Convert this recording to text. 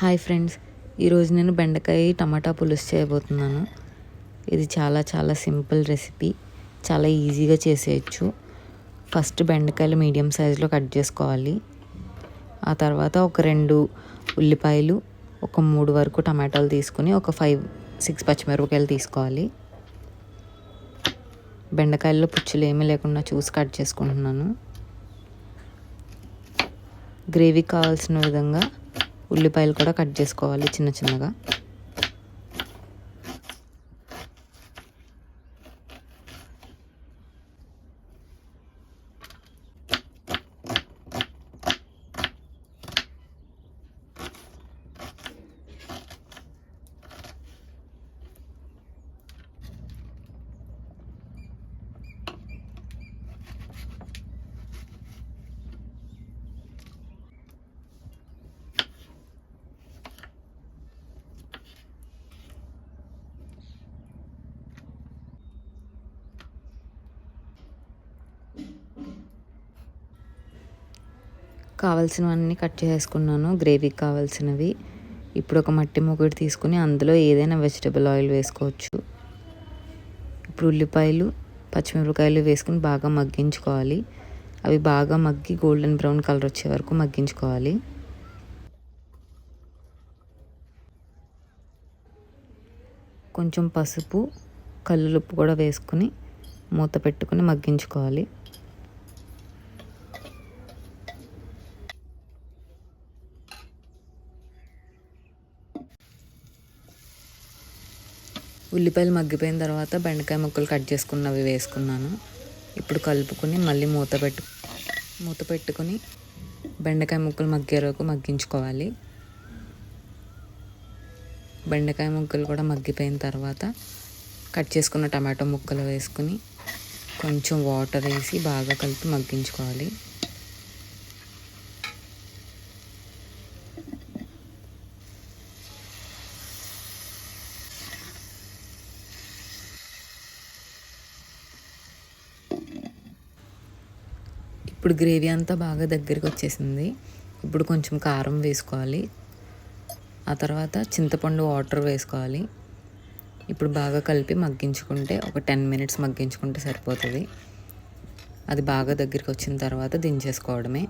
Hi friends ఈరోజు నేను బెండకాయ టమాటా పులుసు చేయబోతున్నాను. ఇది చాలా చాలా సింపుల్ రెసిపీ. చాలా ఈజీగా చేసేయచ్చు. ఫస్ట్ బెండకాయలు మీడియం సైజులో కట్ చేసుకోవాలి. ఆ తర్వాత ఒక రెండు ఉల్లిపాయలు ఒక మూడు వరకు టమాటాలు తీసుకుని ఒక ఫైవ్ సిక్స్ పచ్చిమిరపకాయలు తీసుకోవాలి. బెండకాయల్లో పుచ్చులు ఏమీ లేకుండా చూసి కట్ చేసుకుంటున్నాను. గ్రేవీ కావాల్సిన విధంగా ఉల్లిపాయలు కూడా కట్ చేసుకోవాలి చిన్న చిన్నగా. కావాల్సినవన్నీ కట్ చేసుకున్నాను. గ్రేవీకి కావాల్సినవి. ఇప్పుడు ఒక మట్టి మొగుడు తీసుకుని అందులో ఏదైనా వెజిటబుల్ ఆయిల్ వేసుకోవచ్చు. ఇప్పుడు ఉల్లిపాయలు పచ్చిమిరపకాయలు వేసుకుని బాగా మగ్గించుకోవాలి. అవి బాగా మగ్గి గోల్డెన్ బ్రౌన్ కలర్ వచ్చే వరకు మగ్గించుకోవాలి. కొంచెం పసుపు కల్లుప్పు కూడా వేసుకుని మూత పెట్టుకుని మగ్గించుకోవాలి. ఉల్లిపాయలు మగ్గిపోయిన తర్వాత బెండకాయ ముక్కలు కట్ చేసుకున్నవి వేసుకున్నాను. ఇప్పుడు కలుపుకొని మళ్ళీ మూత పెట్టు మూత పెట్టుకొని బెండకాయ ముక్కలు మగ్గే వరకు మగ్గించుకోవాలి. బెండకాయ ముక్కలు కూడా మగ్గిపోయిన తర్వాత కట్ చేసుకున్న టమాటో ముక్కలు వేసుకుని కొంచెం వాటర్ వేసి బాగా కలిపి మగ్గించుకోవాలి. ఇప్పుడు గ్రేవీ అంతా బాగా దగ్గరికి వచ్చేసింది. ఇప్పుడు కొంచెం కారం వేసుకోవాలి. ఆ తర్వాత చింతపండు వాటర్ వేసుకోవాలి. ఇప్పుడు బాగా కలిపి మగ్గించుకుంటే ఒక టెన్ మినిట్స్ మగ్గించుకుంటే సరిపోతుంది. అది బాగా దగ్గరికి వచ్చిన తర్వాత దించేసుకోవడమే.